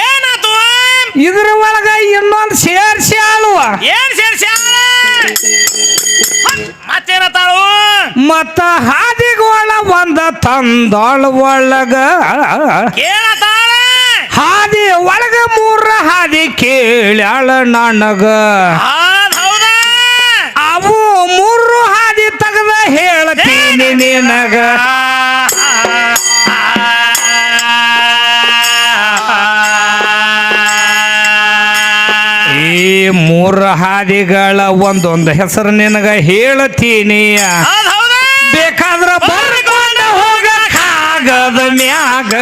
ಏನಾತು? ಇದ್ರ ಒಳಗ ಇನ್ನೊಂದು ಸೇರ್ಸಿ ಆಳುವ. ಏನ್ ಸೇರ್ಸ್ಯ ಮತ್ತೇನತ್ತಾಳು? ಮತ್ತ ಹಾದಿಗೊಳ ಒಂದ ತಂದೊಳ ಒಳಗ. ಕೇಳತಾಳ ಹಾದಿ ಒಳಗ ಮೂರ ಹಾದಿ ಕೇಳ್ಯಾಳ ನನಗ. ಅವು ಮೂರು ಹಾದಿ ತೆಗೆದ ಹೇಳ್ತೀನಿ ನಿನಗ. ಈ ಮೂರ ಹಾದಿಗಳ ಒಂದೊಂದು ಹೆಸರು ನಿನಗ ಹೇಳ್ತೀನಿ. ಬೇಕಾದ್ರ ಬರ್ಕೊಂಡು ಹೋಗ ಕಾಗದ ಮ್ಯಾಗ.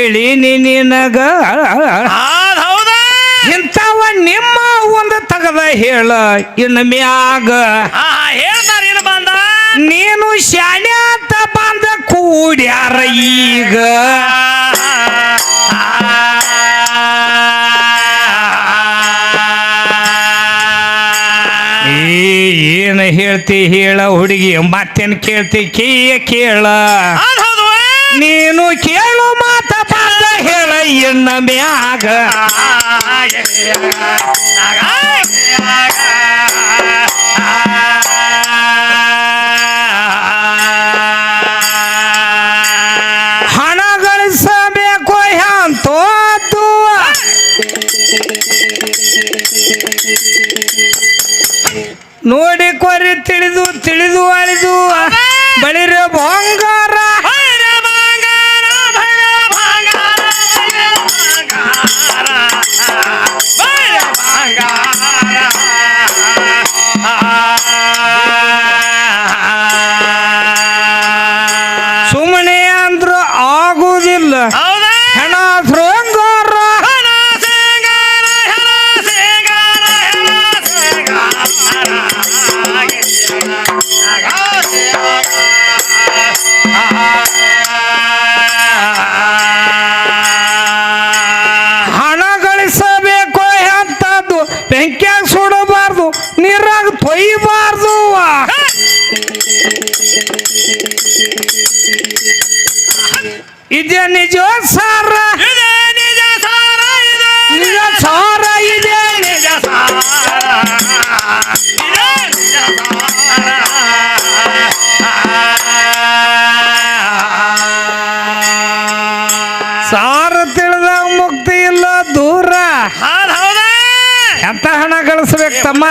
ಹೇಳಿ ನಿನಗ. ಹೌದ? ಇಂಥವ ನಿಮ್ಮ ಒಂದು ತಗದ ಹೇಳ ಇನ್ನು ಮ್ಯಾಗ. ಹೇಳ್ತಾರ ಏನು ಬಂದ. ನೀನು ಶಾಲೆ ಅಂತ ಬಂದ ಕೂಡ್ಯಾರ ಈಗ. ಏನ್ ಏನು ಹೇಳ್ತಿ ಹೇಳ ಹುಡುಗಿ? ಮತ್ತೇನು ಕೇಳ್ತಿ? ಕೀಯ ಕೇಳ. ನೀನು ಕೇಳು ಮಾತ ಪಾತ್ರ ಹೇಳ ಎಣ್ಣ ಮ್ಯಾಗ. ಹಣ ಗಳಿಸಬೇಕು ಅಂತೋದು ನೋಡಿ ಕೊರಿ ತಿಳಿದು ತಿಳಿದು ಅಳಿದು ಬಳಿರ ತಮ್ಮ.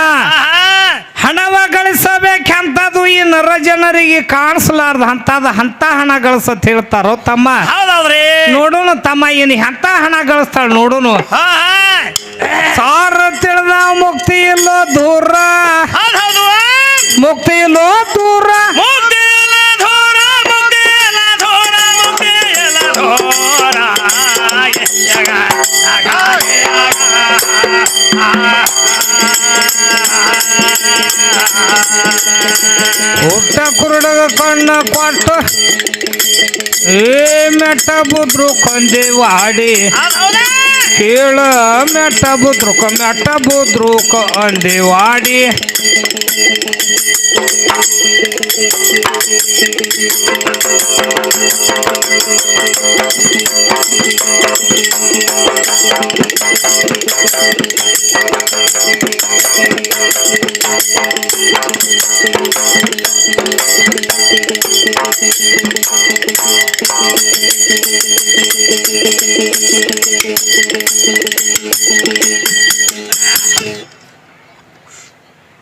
ಹಣವ ಗಳಿಸಬೇಕಂತದು ಈ ನರ ಜನರಿಗೆ ಕಾಣಿಸ್ಲಾರ್ದ. ಅಂತದ ಹಂತ ಹಣ ಗಳಿಸತ್ ಹೇಳ್ತಾರೋ ತಮ್ಮ. ನೋಡೋಣ ತಮ್ಮ ಏನು ಎಂತ ಹಣ ಗಳಿಸ್ತಾಳ ನೋಡೋಣ ಬುದ್ರು ಕೊಂದೆ ವಾಡಿ ಹೌದ್ ಹೌದಾ? ಕೇಳ ಮೆಟ್ಟ ಬುದ್ರು ಕ ಮೆಟ್ಟ ಬುದ್ರು ಅಂದೆ ವಾಡಿ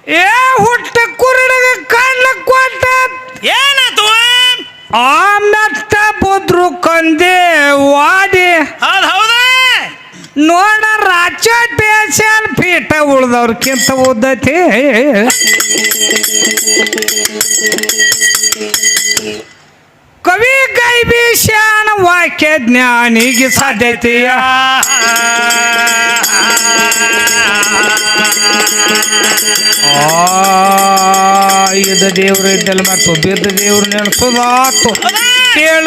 ಏ ಹುಟ್ಟ ಕುರುಡಗ ಕಣ್ಣ ಕೊಟ್ಟ ಏನಾತು ಆ ಮೆಟ್ಟ ಬುದ್ರು ಕೊಂದೆ ವಾಡಿ. ಹೌದ್ ಹೌದು ನೋಡ ರಾಜ ಟೇಷನ್ ಪೀಠ ಉಳ್ದವ್ರಕ್ಕಿಂತ ಉದ್ದತಿ. ಕವಿ ಗೈಬಿ ಶಾಣ ವಾಕ್ಯ ಜ್ಞಾನಿಗೆ ಸಾಧ್ಯತೆಯ. ಇದ್ದ ದೇವ್ರು ಇದ್ದಲ್ಲ ಮತ್ತು ಬಿದ್ದ ದೇವ್ರು ನೆನೆಸೋದಾತು ಕೇಳ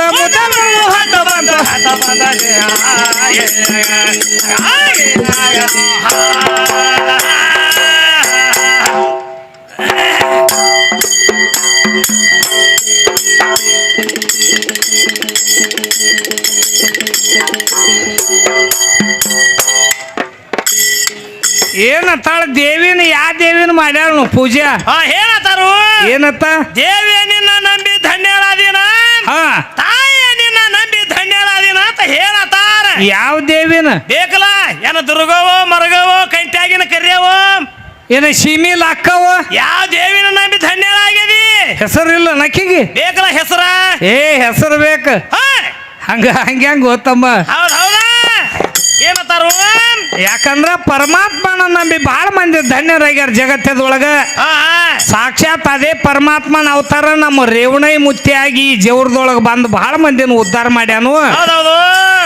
ಏನತ್ತಾಳ ದೇವಿನ ಯಾ ದೇವಿನ ಮಾಡ್ಯಾಳ ಪೂಜೆ? ಹಾ ಹೇಳತ್ತಾರು ಏನತ್ತ? ದೇವಿ ನಿನ್ನ ನಂಬಿ ಧನ್ಯರಾದಿನ ಹಾ. ತಾಯಿಯ ನಿನ್ನ ನಂಬಿ ಧನ್ಯರಾದಿನ ಅಂತ ಹೇಳತ್ತಾರ. ಯಾವ ದೇವಿನ? ಬೇಕಲ್ಲ ಏನ ದುರ್ಗವೋ ಮರಗವೋ ಕಂಟ್ಯಾಗಿನ ಕರಿಯವೋ ಏನ ಶಿಮಿಲ್ ಅಕ್ಕವ ಯಾವ ದೇವಿನ ನಂಬಿ ಧನ್ಯಳಾಗ್ಯದಿ? ಹೆಸರಿಲ್ಲ ನಕ್ಕಿಗೆ. ಬೇಕಲ್ಲ ಹೆಸರ? ಏ ಹೆಸರು ಬೇಕು. ಹಂಗೆ ಹಂಗ ಹಂಗ್ಯಾಂಗ ಗೊತ್ತಮ್ಮ. ಹೌದ್ ಹೌದಾ? ಏನತ್ತಾರು ಯಾಕಂದ್ರ ಪರಮಾತ್ಮನ ನಂಬಿ ಬಹಳ ಮಂದಿ ಧನ್ಯರಾಗ್ಯಾರ ಜಗತ್ತದೊಳಗ. ಸಾಕ್ಷಾತ್ ಅದೇ ಪರಮಾತ್ಮನ ಅವತಾರ ನಮ್ಮ ರೇವಣೈ ಮುತ್ತಿಯಾಗಿ ಈ ಜೀವನದೊಳಗೆ ಬಂದು ಬಹಳ ಮಂದಿನ ಉದ್ಧಾರ ಮಾಡ್ಯಾನು.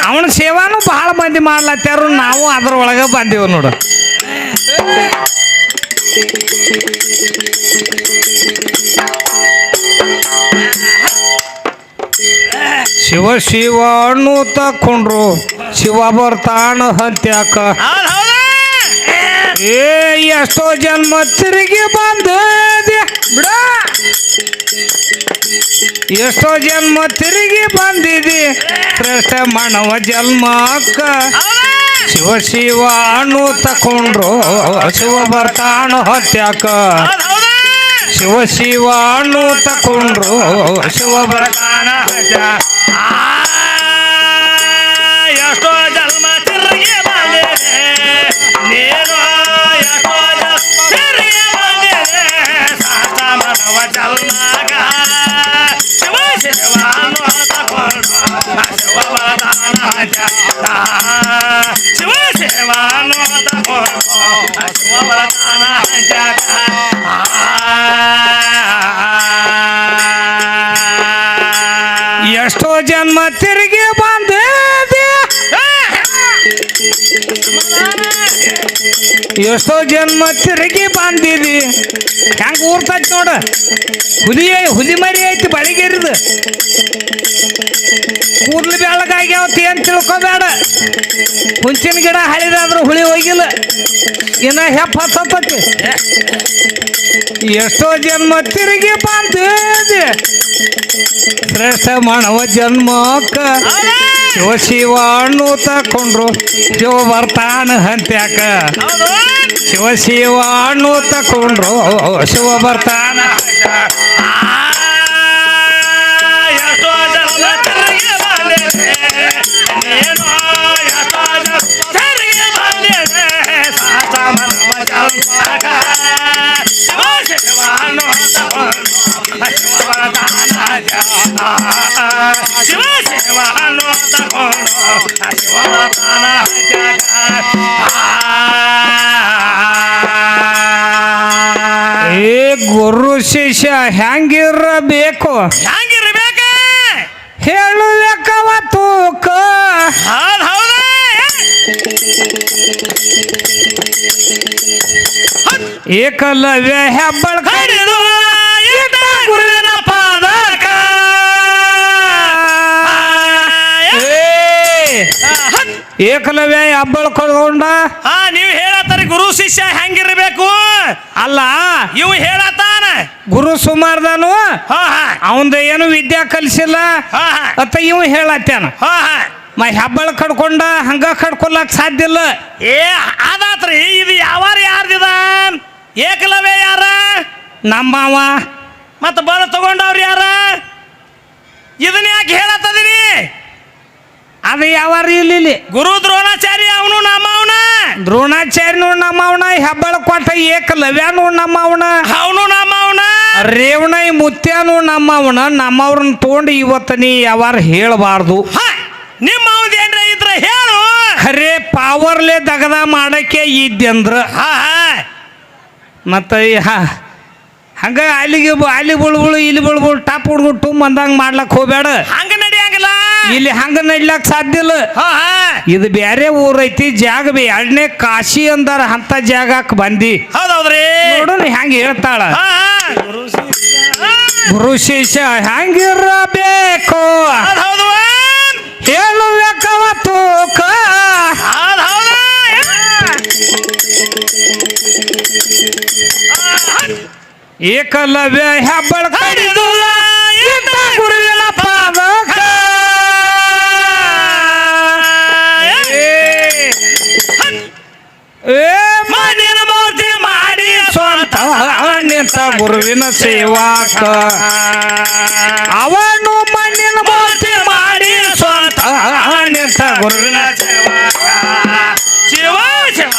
ಅವನ ಸೇವಾನು ಬಹಳ ಮಂದಿ ಮಾಡ್ಲತ್ತಾರು ನಾವು ಅದ್ರೊಳಗ ಬಂದೇವು ನೋಡು. ಶಿವ ಶಿವ ಅಣ್ಣು ತಕೊಂಡ್ರು ಶಿವ ಬರ್ತಾಣ ಹತ್ಯಾಕ. ಏ, ಎಷ್ಟೋ ಜನ್ಮ ತಿರುಗಿ ಬಂದದೆ. ಬಿಡ. ಎಷ್ಟೋ ಜನ್ಮ ತಿರುಗಿ ಬಂದಿದೆ. ಶ್ರೇಷ್ಠ ಮಾನವ ಜನ್ಮಕ್ಕ ಶಿವ ಶಿವ ಅಣ್ಣು ತಕೊಂಡ್ರು ಶಿವ ಬರ್ತಾಣ ಹತ್ಯಾಕ. ಶಿವ ಶಿವ ಅಣ್ಣು ತಕೊಂಡ್ರು ಶಿವ ಬರ Yeah. ಎಷ್ಟೋ ಜನ್ಮ ತಿರುಗಿ ಬಂದಿದಿ ಹೆಂಗ ಊರ್ತೈತಿ ನೋಡ. ಹುಲಿ ಹುಲಿ ಮರಿ ಐತಿ ಬಳಿಗೇರಿದ. ಕೂದ್ಲು ಬೆಳಗಾಗ್ಯಾವತಿ ಅಂತ ತಿಳ್ಕೊಬೇಡ. ಹುಂಚಿನ ಗಿಡ ಹಳಿದಾದ್ರೂ ಹುಳಿ ಹೋಗಿಲ್ಲ ಇನ್ನ ಹೆಪ್ಪ ಹತ್ತತಿ ಎಷ್ಟೋ ಜನ್ಮ ತಿರುಗಿ ಬಂದಿದೆ ಶ್ರೇಷ್ಠ ಮಾನವ ಜನ್ಮಕ್ಕ ಶಿವ ಶಿವ ಅಣ್ಣು ತಕೊಂಡ್ರು. ಶಿವ ಬರ್ತಾನ ಹಂತ್ಯಾಕ. ಶಿವ ಶಿವ ಅಣ್ಣು ತಕೊಂಡ್ರು ಶಿವ ಬರ್ತಾನ. ಎಷ್ಟೋ ಜನ ತಿರುಗಿ ಬಂದಿದೆ ನೀನು ಎಷ್ಟೋ ಶಿಷ್ಯ ಹೆಂಗಿರಬೇಕು ಹೆಂಗಿರ್ಬೇಕ ಹೇಳು ಲೆಕ್ಕವ ತೂಕ? ಹೌದ್ ಹೌದ? ಏಕಲವ್ಯ ಹೆಬ್ಬಳ ಏಕಲವ್ಯ ಹಬ್ಬಳ ಕಳ್ಕೊಂಡ? ಹಾ ನೀವು ಹೇಳತ್ತಾರ ಗುರು ಶಿಷ್ಯ ಹೆಂಗಿರ್ಬೇಕು? ಅಲ್ಲ. ಇವು ಹೇಳತ್ತಾನ ಗುರು ಸುಮಾರ್ದನು? ಹಾ ಹಾ. ಅವಂದ ಏನು ವಿದ್ಯಾ ಕಲಿಸಿಲ್ಲ? ಹಾ ಹಾ. ಅತ್ತ ಇವು ಹೇಳತ್ತೇನ ಹಾ ಹಾ. ಮ ಹೆಬ್ಬಳ ಕಡ್ಕೊಂಡ ಹಂಗ ಕಡ್ಕೊಳಕ್ ಸಾಧ್ಯ ಇಲ್ಲ. ಏ ಅದಾತ್ರಿ ಇದು ಯಾವಾರ ಯಾರ್ದಿದ? ಏಕಲವ್ಯ ಯಾರ? ನಮ್ಮವ. ಮತ್ತ ಬಲ ತಗೊಂಡವ್ರು ಯಾರ? ಇದನ್ನ ಯಾಕೆ ಹೇಳತ್ತದಿನಿ ಅದು ಯಾವಾರ ಇಲ್ಲಿ ಗುರು ದ್ರೋಣಾಚಾರ್ಯ ಅವನು ನಮ್ಮ ಅವನ. ದ್ರೋಣಾಚಾರ್ಯನು ನಮ್ಮವನ ಹೆಬ್ಬಳ ಕೊಟ್ಟ ಏಕಲವ್ಯನು ನಮ್ಮವನ ಅವನು. ನಮ್ಮ ಅವನ. ರೇವಣೈ ಮುತ್ಯಾನು ನಮ್ಮವನ ನಮ್ಮವ್ರನ್ನ ತಗೊಂಡು ಇವತ್ತು ನೀ ಯಾವಾರ ಹೇಳಬಾರ್ದು. ನಿಮ್ಮ ಅವನ್ ಏನ್ರ ಇದ್ರ ಹೇಳು. ಖರೆ ಪಾವರ್ಲೆ ದಗದ ಮಾಡಕ್ಕೆ ಇದ್ದಂದ್ರ ಹಾ ಹಾ. ಮತ್ತು ಹಂಗ ಅಲ್ಲಿಗೆ ಬ- ಅಲ್ಲಿ ಬುಳ್ಬುಳು ಇಲ್ಲಿ ಬುಳ್ಬುಳು ಟಾಪ್ ಹುಡ್ಗುಟ್ಟು ಟುಮ್ ಅಂದಂಗ ಮಾಡ್ಲಕ್ ಹೋಗ್ಬೇಡ ಹಂಗ ಇಲ್ಲಿ ಹಂಗ ನಡ್ಲಾಕ್ ಸಾಧ್ಯ ಇಲ್ಲ. ಇದು ಬೇರೆ ಊರೈತಿ ಜಾಗ ಬಿ ಎರಡನೇ ಕಾಶಿ ಅಂದಾರ ಅಂತ ಜಾಗಕ್ಕೆ ಬಂದಿ. ಹೌದೌದ್ರಿ. ನೋಡು ಹೆಂಗ ಹೇಳ್ತಾಳ. ಗುರು ಶಿಷ್ಯ ಗುರು ಶಿಷ್ಯ ಹೆಂಗಿರಬೇಕು? ಹೇಳಬೇಕವ ತೂಕ. ಏಕಲವ್ಯ ಹೆಬ್ಬಳ ಕಡಿದು ಗುರುವಿನ ಸೇವಾಕ. ಅವನು ಮಣ್ಣಿನ ಮೂರ್ತಿ ಮಾಡಿ ಸ್ವಂತ ನಿಂತ ಗುರುವಿನ ಸೇವಾ. ಶಿವ ಶಿವ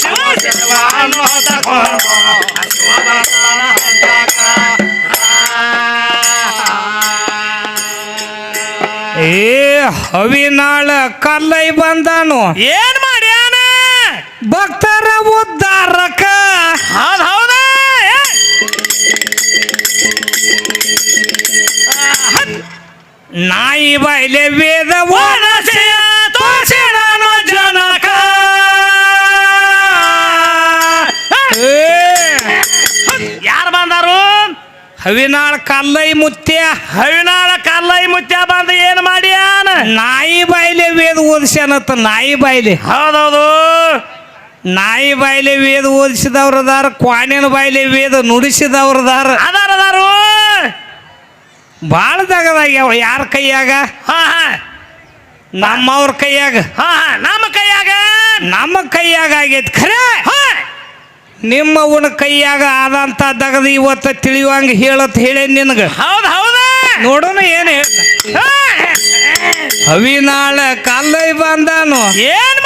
ಶಿವ ಏ ಹವಿನಾಳ ಕಲ್ಲೈ ಬಂದನು. ಏನ್ ಮಾಡ್ಯಾನ ಭಕ್ತರ ಉದ್ಧಾರಕ ಹೌದ್ ಹೌದ? ನಾಯಿ ಬಾಯಿಲೆ ವೇದ ತೋಸಿಡನು ಜನಕ ಯಾರು ಬಂದಾರು? ಹವಿನಾಳ ಕಲ್ಲೈ ಮುತ್ಯ, ಹವಿನಾಳ ಕಲ್ಲೈ ಮುತ್ಯ ಬಂದ ಏನು ಮಾಡ್ಯಾನ? ನಾಯಿ ಬಾಯ್ಲೆ ವೇದ ಓದಿಸ್ಯಾನತ್ತ ನಾಯಿ ಬಾಯ್ಲೆ. ಹೌದೌದು. ನಾಯಿ ಬಾಯಿಲೆ ವೇದ ಓದಿಸಿದವ್ರದಾರ ಕ್ವಾಣಿನ ಬಾಯಿಲೆ ವೇದ ನುಡಿಸಿದವ್ರದಾರ. ಅದಾರ ಅದಾರು ಭಾಳ ದಗದಾಗ್ಯಾವ ಯಾರ ಕೈಯಾಗ? ಹಾ ಹಾ. ನಮ್ಮವ್ರ ಕೈಯಾಗ. ಹಾ ಹಾ. ನಮ್ಮ ಕೈಯಾಗ! ನಮ್ಮ ಕೈಯಾಗ ಆಗೈತಿ ಖರೆ? ನಿಮ್ಮ ಉನ ಕೈಯಾಗ ಆದಂತ ದಗದ ಇವತ್ತ ತಿಳಿಯುವಂಗ ಹೇಳತ್ ಹೇಳೇ ನಿನ್ಗ. ಹೌದ್ ಹೌದ. ನೋಡೋಣ ಏನು ಹೇಳ. ಹವಿನಾಳ ಕಲ್ಲೈ ಬಂದಾನು. ಏನ್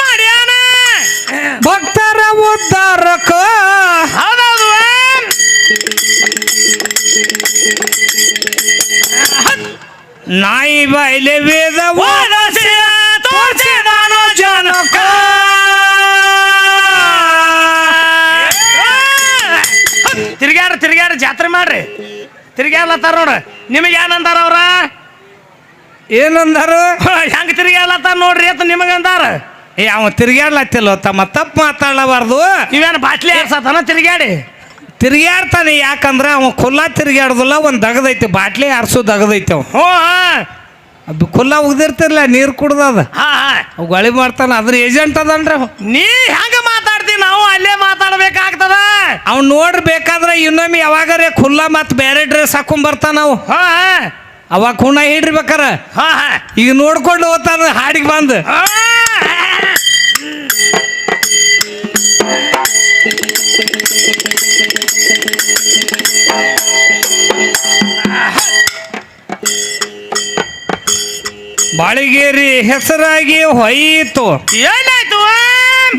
ಭಕ್ತರ ಉದ್ಧಾರಕ ಹೌದೌದು ನಾಯಿ ಬಾಯಿಲೆ ವೇದ ಓದಸೆಯ ನಾನು ಜನಕ. ತಿರ್ಗ್ಯಾರ ತಿರ್ಗ್ಯಾರ ಜಾತ್ರೆ ಮಾಡ್ರಿ. ತಿರ್ಗ್ಯಾಲತ್ತಾರ ನೋಡ್ರಿ. ನಿಮಗೆ ಏನಂತಾರ ಅವ್ರ? ಏನಂದಾರು? ಹೆಂಗ್ ತಿರ್ಗ್ಯಾಲತ್ತಾರ ನೋಡ್ರಿ ಅಂತ ನಿಮಗಂದಾರ. ಏ ಅವ ತಿರ್ಗ್ಯಾಡ್ಲತ್ತಿಲ್ಲ ತಮ್ಮ ತಪ್ಪು ಮಾತಾಡಬಾರ್ದು ಇವೇನು ಬಾಟ್ಲಿ ಆರ್ಸತನ ತಿರ್ಗ್ಯಾಡಿ. ತಿರ್ಗ್ಯಾಡ್ತಾನೆ ಯಾಕಂದ್ರೆ ಅವ ಖುಲ್ಲ ತಿರ್ಗ್ಯಾಡ್ದಲ್ಲ ಒಂದು ದಗದೈತಿ ಬಾಟ್ಲಿ ಆರ್ಸೋ ದಗದೈತಿ ಅವ. ಅದು ಕುಲ್ಲ ಉಗ್ದಿರ್ತಿರ್ಲ ನೀರು ಕುಡ್ದದ. ಹಾ ಹಾ. ಅವ್ ಗಾಳಿ ಮಾಡ್ತಾನ ಅದ್ರ ಏಜೆಂಟ್ ಅದನ್ರಿ ಅವ. ನೀ ಹೆಂಗ ಮಾತಾಡ್ತಿ? ನಾವು ಅಲ್ಲೇ ಮಾತಾಡ್ಬೇಕಾಗ್ತದ. ಅವ್ ನೋಡ್ರಿ ಬೇಕಾದ್ರೆ ಇನ್ನೊಮ್ಮೆ ಯಾವಾಗರೇ ಖುಲ್ಲ ಮತ್ ಬೇರೆ ಡ್ರೆಸ್ ಹಾಕೊಂಡ್ ಬರ್ತಾನ ಅವ್. ಹಾ ಅವಾಗ ಖುಣ ಹಿಡ್ರಿಬೇಕಾರ ಹಾ ಹಾ. ಈಗ ನೋಡ್ಕೊಂಡು ಹೋಗ್ತಾನ ಹಾಡಿಗೆ ಬಂದು. ಹಾ. ಬಾಳಿಗೇರಿ ಹೆಸರಾಗಿ ಹೊಯ್ತು. ಏನಾಯ್ತು?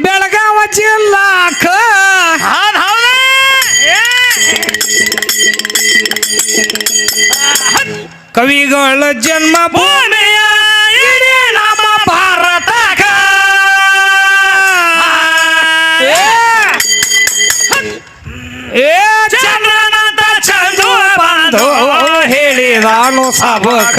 ಬೆಳಗಾವ ಜಿಲ್ಲಾಕ ಕವಿಗಳ ಜನ್ಮ ಹೇಳಿದಾನು ಸಬಕ.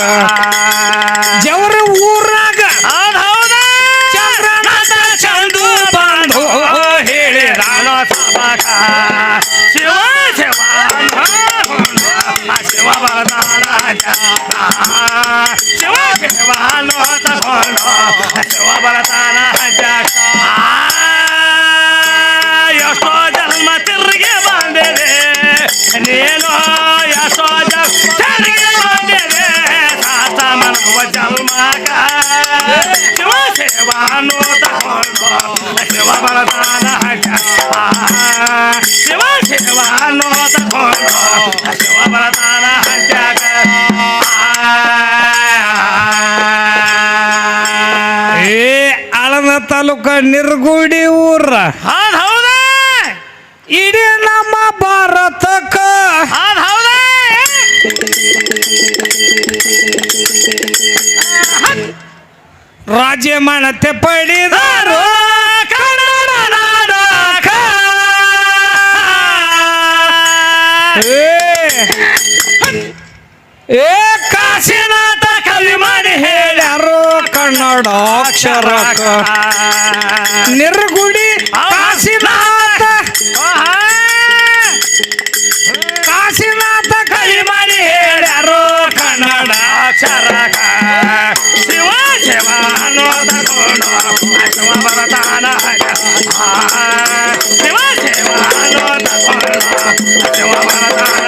ತಾಲೂಕ ನಿರ್ಗುಡಿ ಊರ. ಹೌದ್ ಹೌದ? ಇಡೀ ನಮ್ಮ ಭಾರತಕ್ಕ. ಹೌದ್ ಹೌದ? ರಾಜ್ಯ ಮಾಡತ್ತೆ ಪಡಿದಾರು. ಕನ್ನಡ ನಾಡ ಏ. ಏ, ಕಾಶಿನಾಥ ಕವಿ ಮಾಡಿ ಹೇಳ್ಯಾರು, ಕನ್ನಡ ಅಕ್ಷರ. ನಿರ್ಗುಡಿ ಕಾಶಿನಾಥ. ಕಾಶಿನಾಥ ಕವಿ ಮಾಡಿ ಹೇಳ್ಯಾರು, ಕನ್ನಡ ಅಕ್ಷರ. ಶಿವ ಶಿವ ಅನ್ನೋದ ಶಿವ ಬರತಾನ ಶಿವ ಶಿವ ಅನ್ನೋದ ಶಿವ ಬರತಾನ